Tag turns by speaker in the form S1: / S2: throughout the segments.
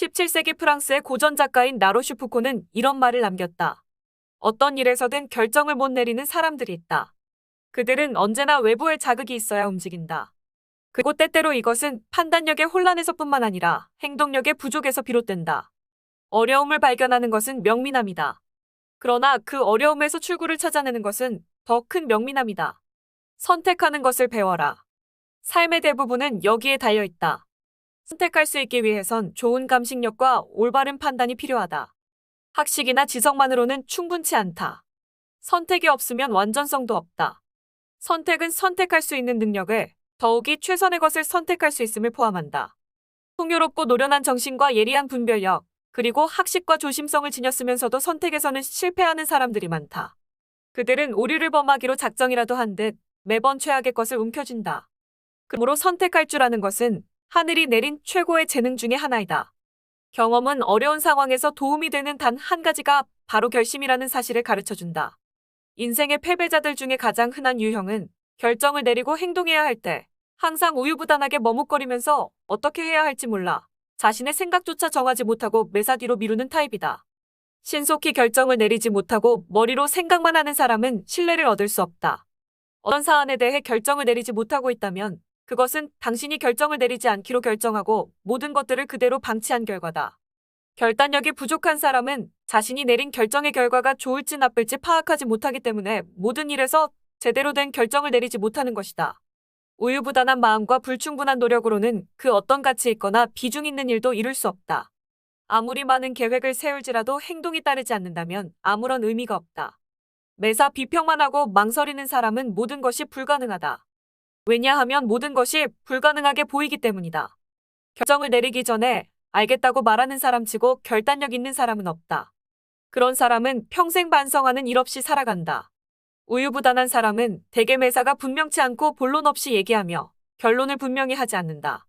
S1: 17세기 프랑스의 고전 작가인 나로슈 푸코는 이런 말을 남겼다. 어떤 일에서든 결정을 못 내리는 사람들이 있다. 그들은 언제나 외부의 자극이 있어야 움직인다. 그리고 때때로 이것은 판단력의 혼란에서뿐만 아니라 행동력의 부족에서 비롯된다. 어려움을 발견하는 것은 명민함이다. 그러나 그 어려움에서 출구를 찾아내는 것은 더 큰 명민함이다. 선택하는 것을 배워라. 삶의 대부분은 여기에 달려 있다. 선택할 수 있기 위해선 좋은 감식력과 올바른 판단이 필요하다. 학식이나 지성만으로는 충분치 않다. 선택이 없으면 완전성도 없다. 선택은 선택할 수 있는 능력을 더욱이 최선의 것을 선택할 수 있음을 포함한다. 풍요롭고 노련한 정신과 예리한 분별력, 그리고 학식과 조심성을 지녔으면서도 선택에서는 실패하는 사람들이 많다. 그들은 오류를 범하기로 작정이라도 한 듯 매번 최악의 것을 움켜쥔다. 그러므로 선택할 줄 아는 것은 하늘이 내린 최고의 재능 중의 하나이다. 경험은 어려운 상황에서 도움이 되는 단 한 가지가 바로 결심이라는 사실을 가르쳐 준다. 인생의 패배자들 중에 가장 흔한 유형은 결정을 내리고 행동해야 할 때 항상 우유부단하게 머뭇거리면서 어떻게 해야 할지 몰라 자신의 생각조차 정하지 못하고 매사 뒤로 미루는 타입이다. 신속히 결정을 내리지 못하고 머리로 생각만 하는 사람은 신뢰를 얻을 수 없다. 어떤 사안에 대해 결정을 내리지 못하고 있다면 그것은 당신이 결정을 내리지 않기로 결정하고 모든 것들을 그대로 방치한 결과다. 결단력이 부족한 사람은 자신이 내린 결정의 결과가 좋을지 나쁠지 파악하지 못하기 때문에 모든 일에서 제대로 된 결정을 내리지 못하는 것이다. 우유부단한 마음과 불충분한 노력으로는 그 어떤 가치 있거나 비중 있는 일도 이룰 수 없다. 아무리 많은 계획을 세울지라도 행동이 따르지 않는다면 아무런 의미가 없다. 매사 비평만 하고 망설이는 사람은 모든 것이 불가능하다. 왜냐하면 모든 것이 불가능하게 보이기 때문이다. 결정을 내리기 전에 알겠다고 말하는 사람 치고 결단력 있는 사람은 없다. 그런 사람은 평생 반성하는 일 없이 살아간다. 우유부단한 사람은 대개 매사가 분명치 않고 본론 없이 얘기하며 결론을 분명히 하지 않는다.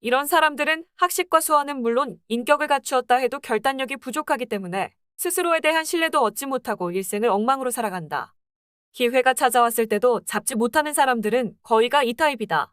S1: 이런 사람들은 학식과 수화는 물론 인격을 갖추었다 해도 결단력이 부족하기 때문에 스스로에 대한 신뢰도 얻지 못하고 일생을 엉망으로 살아간다. 기회가 찾아왔을 때도 잡지 못하는 사람들은 거의가 이 타입이다.